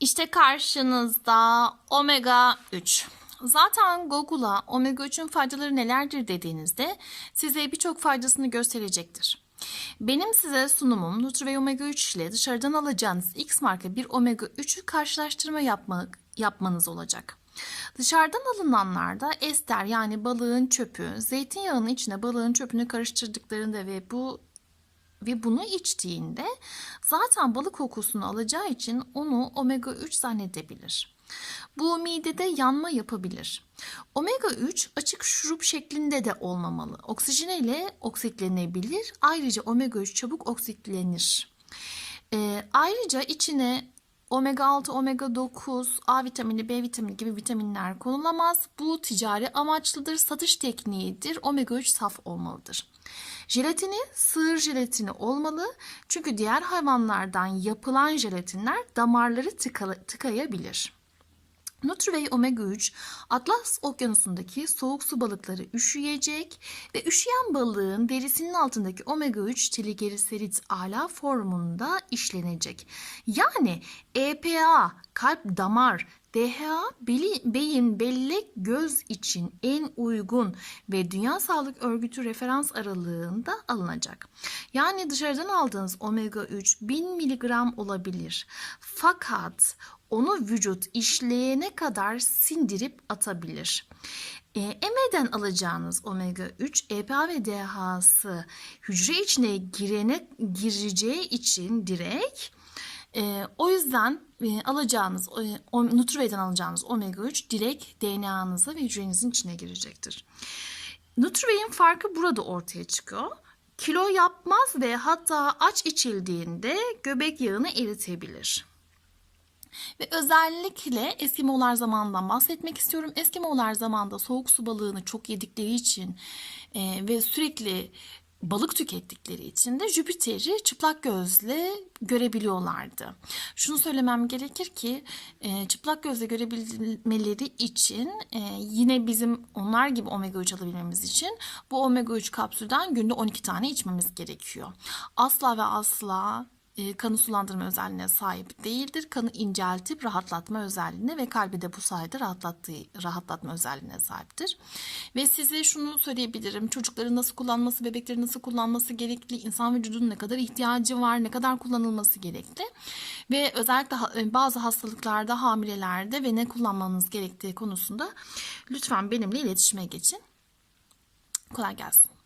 İşte karşınızda omega 3. Zaten Google'a omega 3'ün faydaları nelerdir dediğinizde size birçok faydasını gösterecektir. Benim size sunumum Nutri ve omega 3 ile dışarıdan alacağınız X marka bir omega 3'ü karşılaştırma yapmak, yapmanız olacak. Dışarıdan alınanlarda ester yani balığın çöpü, zeytinyağının içine balığın çöpünü karıştırdıklarında ve bu ve bunu içtiğinde zaten balık kokusunu alacağı için onu omega 3 zannedebilir. Bu midede yanma yapabilir. Omega 3 açık şurup şeklinde de olmamalı. Oksijen ile oksitlenebilir. Ayrıca omega 3 çabuk oksitlenir. Ee, ayrıca içine omega 6, omega 9, A vitamini, B vitamini gibi vitaminler konulamaz. Bu ticari amaçlıdır, satış tekniğidir. Omega 3 saf olmalıdır. Jelatini sığır jelatini olmalı. Çünkü diğer hayvanlardan yapılan jelatinler damarları tıka- tıkayabilir. Nutri Omega 3 Atlas Okyanusu'ndaki soğuk su balıkları üşüyecek ve üşüyen balığın derisinin altındaki omega 3 trigliserit ala formunda işlenecek. Yani EPA, kalp damar, DHA, beyin, bellek, göz için en uygun ve Dünya Sağlık Örgütü referans aralığında alınacak. Yani dışarıdan aldığınız omega 3 1000 miligram olabilir. Fakat onu vücut işleyene kadar sindirip atabilir. E, emeden alacağınız omega 3 EPA ve DHA'sı hücre içine girene gireceği için direkt e, o yüzden e, alacağınız e, Nutrive'den alacağınız omega 3 direkt DNA'nıza ve hücrenizin içine girecektir. Nutrive'in farkı burada ortaya çıkıyor. Kilo yapmaz ve hatta aç içildiğinde göbek yağını eritebilir. Ve özellikle Eskimolar zamanından bahsetmek istiyorum. Eskimolar zamanında soğuk su balığını çok yedikleri için e, ve sürekli balık tükettikleri için de Jüpiter'i çıplak gözle görebiliyorlardı. Şunu söylemem gerekir ki e, çıplak gözle görebilmeleri için e, yine bizim onlar gibi omega 3 alabilmemiz için bu omega 3 kapsülden günde 12 tane içmemiz gerekiyor. Asla ve asla e, kanı sulandırma özelliğine sahip değildir. Kanı inceltip rahatlatma özelliğine ve kalbi de bu sayede rahatlattığı, rahatlatma özelliğine sahiptir. Ve size şunu söyleyebilirim. Çocukların nasıl kullanması, bebeklerin nasıl kullanması gerekli, insan vücudunun ne kadar ihtiyacı var, ne kadar kullanılması gerekli. Ve özellikle e, bazı hastalıklarda, hamilelerde ve ne kullanmanız gerektiği konusunda lütfen benimle iletişime geçin. Kolay gelsin.